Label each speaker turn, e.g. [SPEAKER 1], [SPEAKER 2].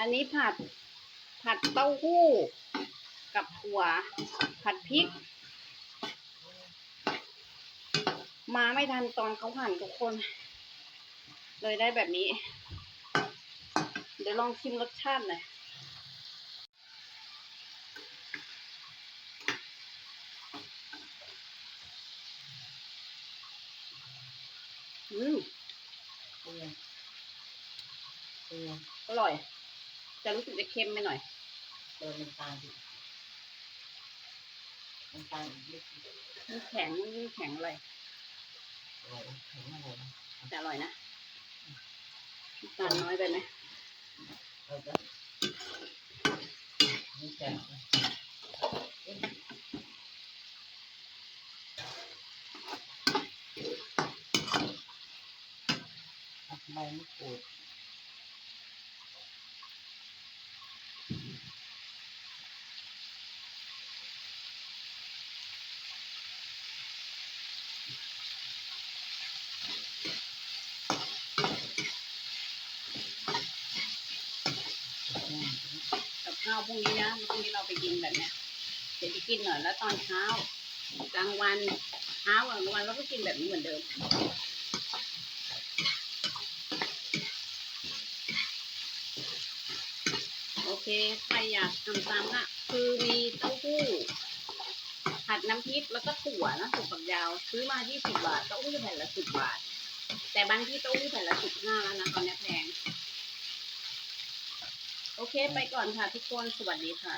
[SPEAKER 1] อันนี้ผัดผัดเต้าหู้ กับถั่ว ผัดพริก มาไม่ทันตอนเขาหั่นทุกคน เลยได้แบบนี้ เดี๋ยวลองชิมรสชาติหน่อยอืม
[SPEAKER 2] เป็นไงเป็นไง
[SPEAKER 1] อร่อย จะรู้สึกจะเค็มไปหน่อย
[SPEAKER 2] เติมน้ำตาลดิน้ำตาลอีกนิดนึง
[SPEAKER 1] มันแข็งมันแข็งเลย
[SPEAKER 2] อร่อยแข็งอร่อยนะ
[SPEAKER 1] แต่อร่อยนะน้ำตาลน้อยไปไหม
[SPEAKER 2] เราจะนี่แข็งนะอะใบมะกรูด
[SPEAKER 1] กับข้าวพรุ่งนี้นะพรุ่งนี้เราไปกินแบบเนี้ยเดี๋ยวจะกินหน่อยแล้วตอนเช้ากลางวันเช้ากลางวันเราก็กินแบบนี้เหมือนเดิมโอเคใครอยากทำตามก็คือมีเต้าหู้ผัดน้ำพริกแล้วก็ถั่วนะถั่วฝักยาว ซื้อมา 20 บาทเต้าหู้แผ่นละ 10 บาท แต่บางที่เต้าหู้แผ่นละ 15แล้วนะตอนนี้แพง โอเค ไปก่อนค่ะทุกคน สวัสดีค่ะ